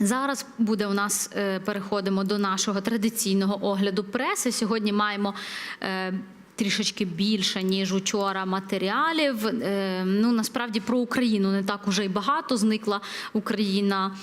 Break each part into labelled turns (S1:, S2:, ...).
S1: Зараз буде у нас е, переходимо до нашого традиційного огляду преси. Сьогодні маємо. е, Трішечки більше ніж учора матеріалів. Е, Ну насправді про Україну не так уже й багато. Зникла Україна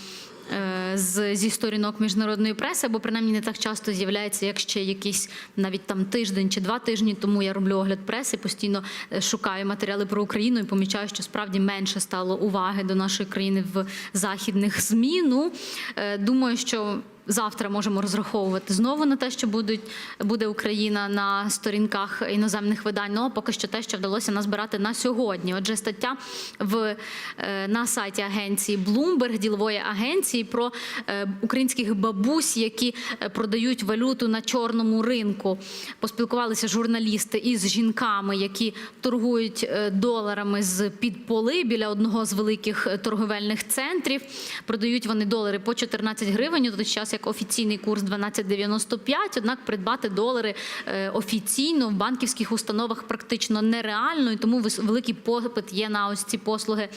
S1: з, зі сторінок міжнародної преси, або принаймні не так часто з'являється, як ще якийсь навіть там тиждень чи два тижні тому я роблю огляд преси, постійно е, шукаю матеріали про Україну і помічаю, що справді менше стало уваги до нашої країни в західних ЗМІ. Ну е, думаю, що. Завтра можемо розраховувати знову на те, що будуть буде Україна на сторінках іноземних видань. Ну а поки що те, що вдалося назбирати на сьогодні. Отже, стаття в е, на сайті агенції Bloomberg, ділової агенції, про е, українських бабусь, які е, продають валюту на чорному ринку. Поспілкувалися журналісти із жінками, які торгують доларами з під поли біля одного з великих торговельних центрів. Продають вони долари по 14 гривень. У той час як офіційний курс 12,95, Однак придбати долари е, офіційно в банківських установах практично нереально, і тому великий попит є на ось ці послуги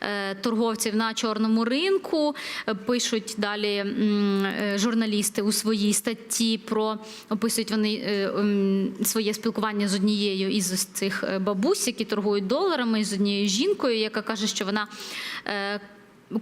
S1: е, торговців на чорному ринку. Е, Пишуть далі журналісти у своїй статті про описують вони своє спілкування з однією із цих бабусь, які торгують доларами, з однією жінкою, яка каже, що вона.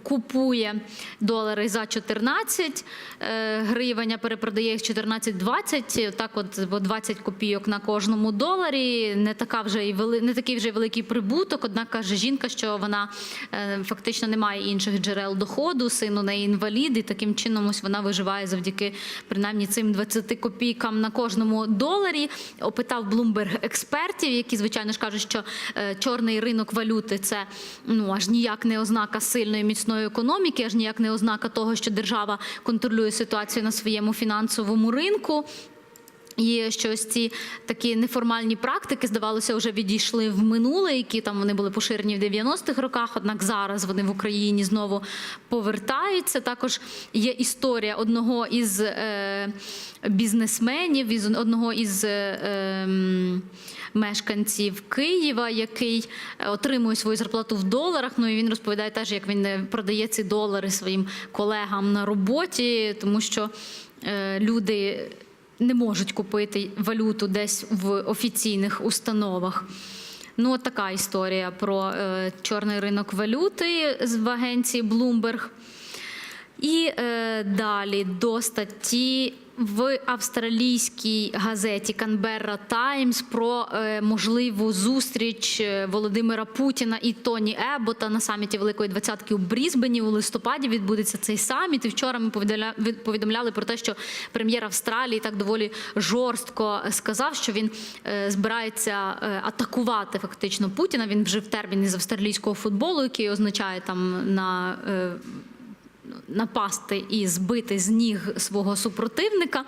S1: Купує долари за 14 е, гривень, а перепродає їх 14-20, так от по 20 копійок на кожному доларі. Не така вже і вели, не такий вже й великий прибуток. Однак каже жінка, що вона е, фактично не має інших джерел доходу, син у неї інвалід, і таким чином ось вона виживає завдяки принаймні цим 20 копійкам на кожному доларі. Опитав Bloomberg експертів, які звичайно ж кажуть, що е, чорний ринок валюти це ну аж ніяк не ознака сильної міцної економіки, аж ніяк не ознака того, що держава контролює ситуацію на своєму фінансовому ринку. І що ось ці такі неформальні практики, здавалося, вже відійшли в минуле, які там вони були поширені в 90-х роках. Однак зараз вони в Україні знову повертаються. Також є історія одного із е, бізнесменів, із одного із е, ем, мешканців Києва, який е, отримує свою зарплату в доларах. Ну і він розповідає теж, як він е, продає ці долари своїм колегам на роботі, тому що е, люди не можуть купити валюту десь в офіційних установах. Ну, от така історія про е, чорний ринок валюти в агенції Bloomberg. І е, далі до статті в австралійській газеті Canberra Times про е, можливу зустріч е, Володимира Путіна і Тоні Ебота на саміті Великої Двадцятки у Брізбені у листопаді відбудеться цей саміт. І вчора ми повідомля- повідомляли про те, що прем'єр Австралії так доволі жорстко сказав, що він е, збирається атакувати фактично Путіна. Він вжив термін із австралійського футболу, який означає там на напасти і збити з ніг свого супротивника.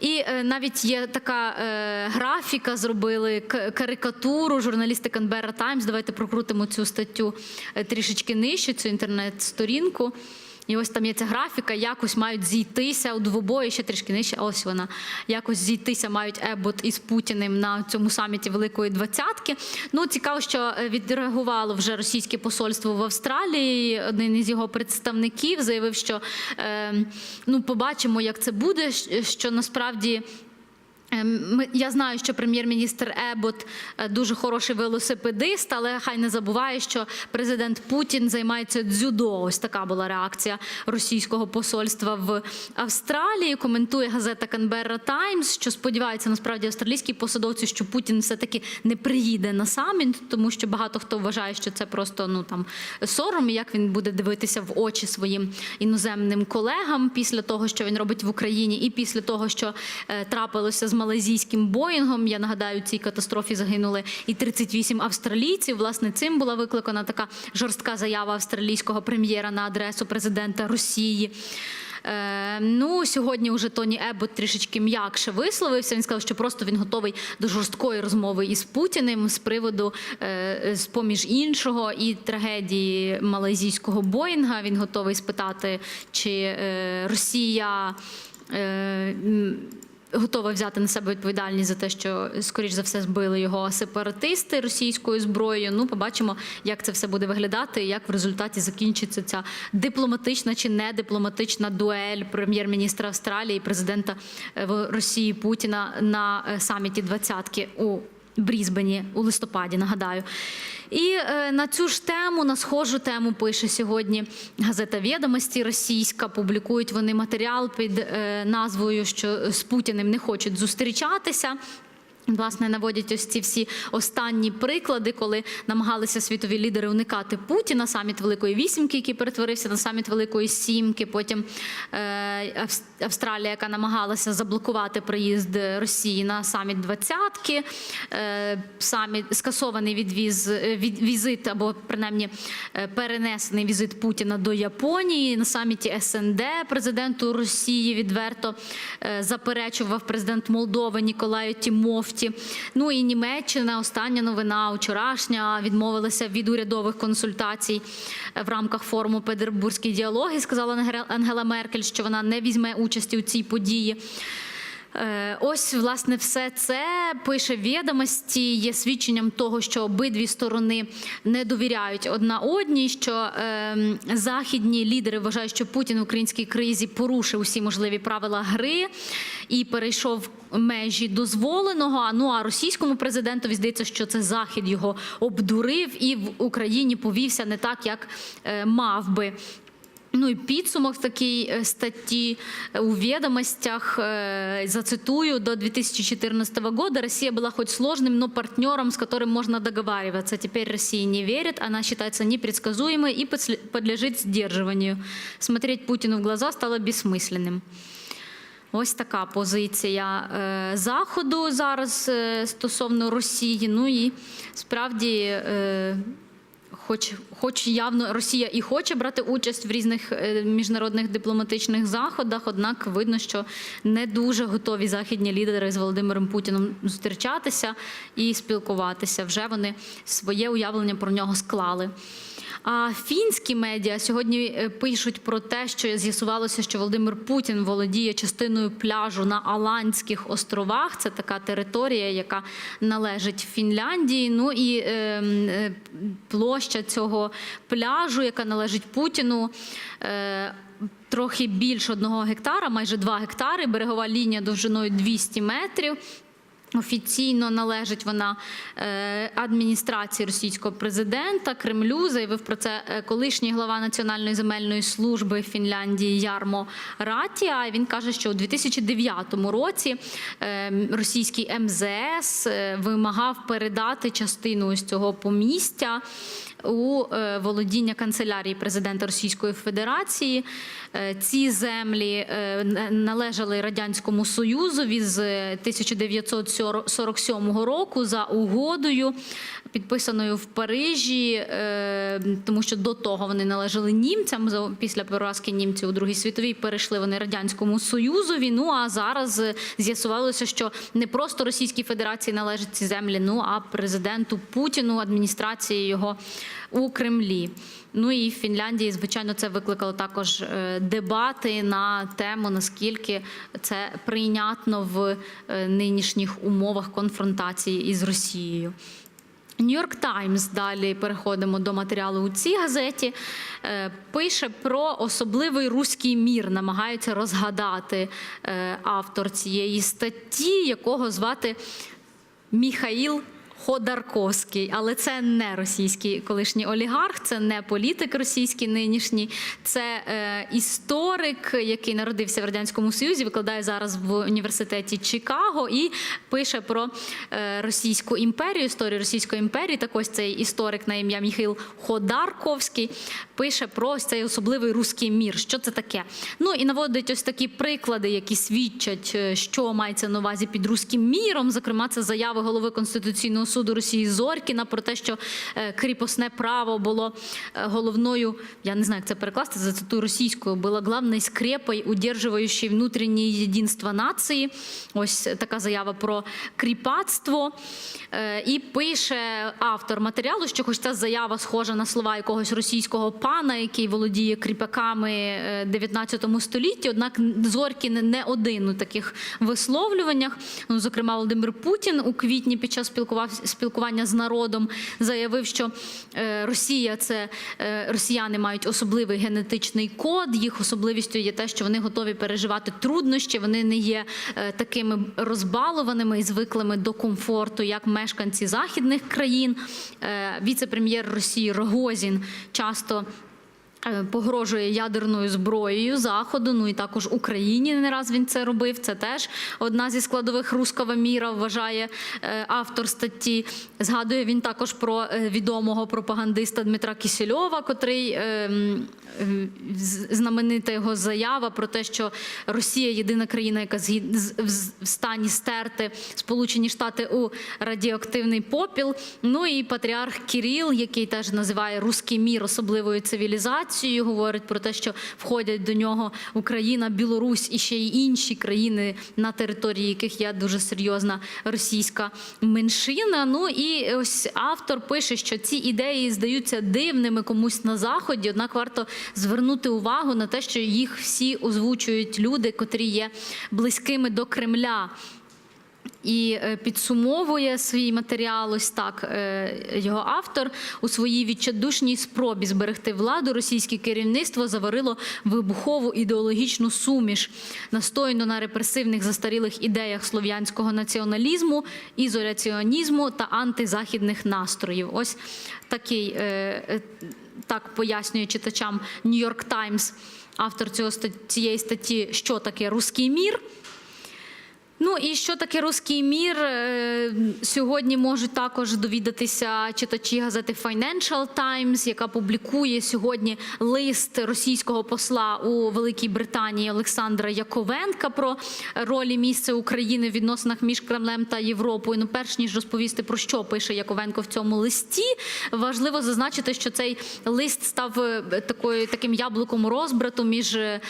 S1: І е, навіть є така е, графіка, зробили к- карикатуру журналісти Canberra Times. Давайте прокрутимо цю статтю е, трішечки нижче, цю інтернет-сторінку. І ось там є ця графіка, якось мають зійтися у двобої, ще трішки нижче. Ось вона. Якось зійтися мають Ебот із Путіним на цьому саміті Великої Двадцятки. Ну, цікаво, що е, відреагувало вже російське посольство в Австралії. Один із його представників заявив, що е, ну, побачимо, як це буде, що насправді. Ем, я знаю, що прем'єр-міністр Ебот е, дуже хороший велосипедист, але хай не забуває, що президент Путін займається дзюдо. Ось така була реакція російського посольства в Австралії. Коментує газета Canberra Times, що сподівається насправді австралійські посадовці, що Путін все-таки не приїде на саміт, тому що багато хто вважає, що це просто ну там сором, як він буде дивитися в очі своїм іноземним колегам після того, що він робить в Україні, і після того, що е, трапилося з малазійським Боїнгом. Я нагадаю, в цій катастрофі загинули і 38 австралійців. Власне, цим була викликана така жорстка заява австралійського прем'єра на адресу президента Росії. Е, ну, сьогодні вже Тоні Ебот трішечки м'якше висловився. Він сказав, що просто він готовий до жорсткої розмови із Путіним з приводу, е, з поміж іншого, і трагедії малайзійського Боїнга. Він готовий спитати, чи е, Росія. Е, готова взяти на себе відповідальність за те, що скоріш за все збили його сепаратисти російською зброєю. Ну, побачимо, як це все буде виглядати, як в результаті закінчиться ця дипломатична чи не дипломатична дуель прем'єр-міністра Австралії і президента е, Росії Путіна на е, саміті двадцятки у Брізбені у листопаді. Нагадаю. І е, на цю ж тему, на схожу тему пише сьогодні газета Відомості Російська. Публікують вони матеріал під е, назвою, що з Путіним не хочуть зустрічатися. Власне, наводять ось ці всі останні приклади, коли намагалися світові лідери уникати Путіна, саміт Великої Вісімки, який перетворився на саміт Великої Сімки. Потім е, Австралія, яка намагалася заблокувати приїзд Росії на саміт двадцятки, е, саміт скасований відвіз е, від, візит або принаймні е, перенесений візит Путіна до Японії на саміті СНД президенту Росії відверто е, заперечував президент Молдови Ніколаю Тімофті. Ну і Німеччина, остання новина вчорашня, відмовилася від урядових консультацій в рамках форуму Петербурзький діалог і сказала Ангела- Ангела Меркель, що вона не візьме участі у цій події. Е, Ось, власне, все це пише відомості, є свідченням того, що обидві сторони не довіряють одна одній. Що е, західні лідери вважають, що Путін в українській кризі порушив усі можливі правила гри і перейшов межі дозволеного. А ну а російському президентові здається, що це захід його обдурив і в Україні повівся не так, як е, мав би. Ну і підсумок в такій е, статті е, у ведомостях, э, зацитую, до 2014 года Россия была хоть сложным, но партнером, с которым можно договариваться. Теперь Россия не верит, она считается непредсказуемой и подсле- подлежит сдерживанию. Смотреть Путину в глаза стало бессмысленным. Ось така позиція е, Заходу зараз е, стосовно Росії. Ну і справді, е, хоч, хоч явно Росія і хоче брати участь в різних міжнародних дипломатичних заходах, однак видно, що не дуже готові західні лідери з Володимиром Путіном зустрічатися і спілкуватися. Вже вони своє уявлення про нього склали. А фінські медіа сьогодні е, пишуть про те, що з'ясувалося, що Володимир Путін володіє частиною пляжу на Аландських островах. Це така територія, яка належить Фінляндії. Ну і е, е, площа цього пляжу, яка належить Путіну. Е, Трохи більше одного гектара, майже два гектари, берегова лінія довжиною 200 метрів. Офіційно належить вона е, адміністрації російського президента Кремлю. Заявив про це е, колишній глава Національної земельної служби Фінляндії Ярмо Ратія. Він каже, що у 2009 році е, російський МЗС вимагав передати частину ось цього помістя у е, володіння канцелярії президента Російської Федерації. Е, Ці землі е, належали радянському союзові з 1947 року за угодою, підписаною в Парижі, е, тому що до того вони належали німцям. Після поразки німців у Другій світовій перейшли вони радянському союзові. Ну а зараз е, з'ясувалося, що не просто Російській Федерації належать ці землі, ну а президенту Путіну, адміністрації його у Кремлі. Ну і в Фінляндії, звичайно, це викликало також е, дебати на тему, наскільки це прийнятно в нинішніх умовах конфронтації із Росією. Нью-Йорк Таймс, далі переходимо до матеріалу у цій газеті. е, Пише про особливий руський мір, намагаються розгадати е, автор цієї статті, якого звати Міхаїл Ходорковський, але це не російський колишній олігарх, це не політик російський нинішній, це е, історик, який народився в радянському союзі, викладає зараз в університеті Чикаго і пише про е, російську імперію, історію російської імперії. Так ось цей історик на ім'я Міхаїл Ходорковський пише про ось цей особливий руський мір. Що це таке? Ну і наводить ось такі приклади, які свідчать, е, що мається на увазі під руським міром. Зокрема, це заяви голови конституційного суду Росії Зоркіна про те, що е, кріпосне право було е, головною, я не знаю, як це перекласти, зацитую російською, було главною скрепою, удержуючою внутрішнє єдинство нації. Ось така заява про кріпацтво. Е, І пише автор матеріалу, що хоч ця заява схожа на слова якогось російського пана, який володіє кріпаками е, 19 столітті, однак Зоркін не один у таких висловлюваннях. Ну, зокрема, Володимир Путін у квітні під час спілкував- спілкування з народом заявив, що е, Росія це е, росіяни мають особливий генетичний код. Їх особливістю є те, що вони готові переживати труднощі. Вони не є е, такими розбалованими і звиклими до комфорту, як мешканці західних країн. Віце-прем'єр Росії Рогозін часто. Е, Погрожує ядерною зброєю заходу. Ну і також Україні не раз він це робив. Це теж одна зі складових руского міра. Вважає е, автор статті. Згадує він також про е, відомого пропагандиста Дмитра Кісельова, котрий е, м, е, з- знаменита його заява про те, що Росія єдина країна, яка в стані стерти Сполучені Штати у радіоактивний попіл. Ну і патріарх Кіріл, який теж називає руський мір особливою цивілізацією, говорить про те, що входять до нього Україна, Білорусь і ще й інші країни, на території яких є дуже серйозна російська меншина. Ну і ось автор пише, що ці ідеї здаються дивними комусь на заході. Однак варто звернути увагу на те, що їх всі озвучують люди, котрі є близькими до Кремля. І е, підсумовує свій матеріал ось так е, його автор у своїй відчайдушній спробі зберегти владу. Російське керівництво заварило вибухову ідеологічну суміш, настояно на репресивних застарілих ідеях слов'янського націоналізму, ізоляціонізму та антизахідних настроїв. Ось такий е, так пояснює читачам Нью-Йорк Таймс, автор цього цієї статті, що таке руський мір. Ну і що таке руський мір? Е, Сьогодні можуть також довідатися читачі газети Financial Times, яка публікує сьогодні лист російського посла у Великій Британії Олександра Яковенка про ролі місця України в відносинах між Кремлем та Європою. Ну, перш ніж розповісти про що пише Яковенко в цьому листі, важливо зазначити, що цей лист став е, такою таким яблуком розбрату між е,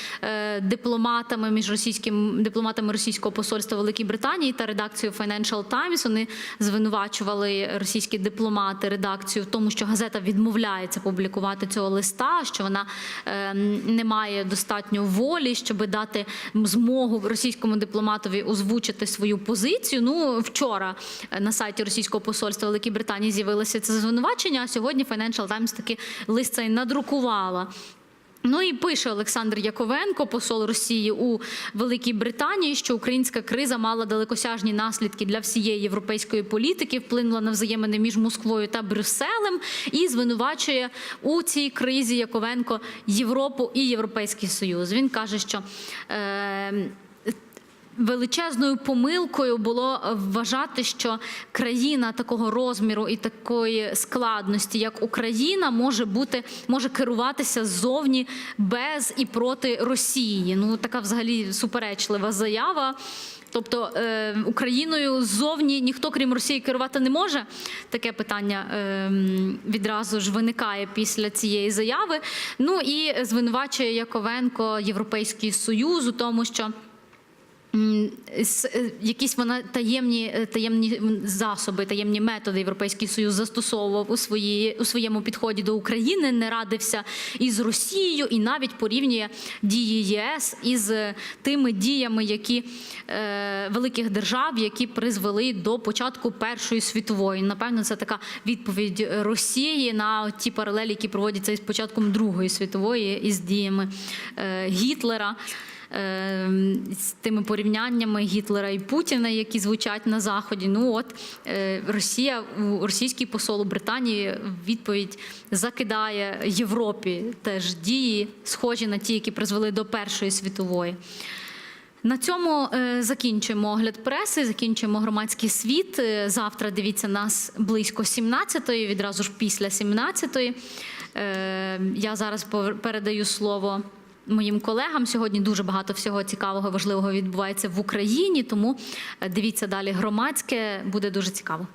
S1: дипломатами, між російським дипломатами російського посольства Великій Британії та редакцією Financial Times. Вони звинувачували російські дипломати редакцію в тому, що газета відмовляється публікувати цього листа, що вона е, не має достатньо волі, щоб дати змогу російському дипломатові озвучити свою позицію. Ну вчора е, на сайті російського посольства Великій Британії з'явилося це звинувачення. А сьогодні Financial Times таки лист цей надрукувала. Ну і пише Олександр Яковенко, посол Росії у Великій Британії, що українська криза мала далекосяжні наслідки для всієї європейської політики, вплинула на взаємини між Москвою та Брюсселем і звинувачує у цій кризі Яковенко Європу і Європейський Союз. Він каже, що. Е- Величезною помилкою було вважати, що країна такого розміру і такої складності, як Україна, може бути може керуватися ззовні без і проти Росії. Ну така взагалі суперечлива заява. Тобто е, Україною ззовні ніхто крім Росії керувати не може. Таке питання е, відразу ж виникає після цієї заяви. Ну і звинувачує Яковенко Європейський Союз у тому, що. Е, Якісь вона таємні е, таємні засоби, таємні методи Європейський Союз застосовував у свої у своєму підході до України, не радився із Росією і навіть порівнює дії ЄС із е, тими діями, які великих держав, які призвели до початку Першої світової. Напевно, це така відповідь Росії на ті паралелі, які проводяться із початком Другої світової із діями Гітлера з тими порівняннями Гітлера і Путіна, які звучать на заході. Ну от е, Росія у російський посол у Британії відповідь закидає Європі теж дії, схожі на ті, які призвели до Першої світової. На цьому е, закінчуємо огляд преси, закінчуємо громадський світ. Е, Завтра дивіться нас близько 17-ї, відразу ж після 17-ї. Е, Я зараз передаю слово моїм колегам. Сьогодні дуже багато всього цікавого, важливого відбувається в Україні. Тому е, дивіться далі. Громадське буде дуже цікаво.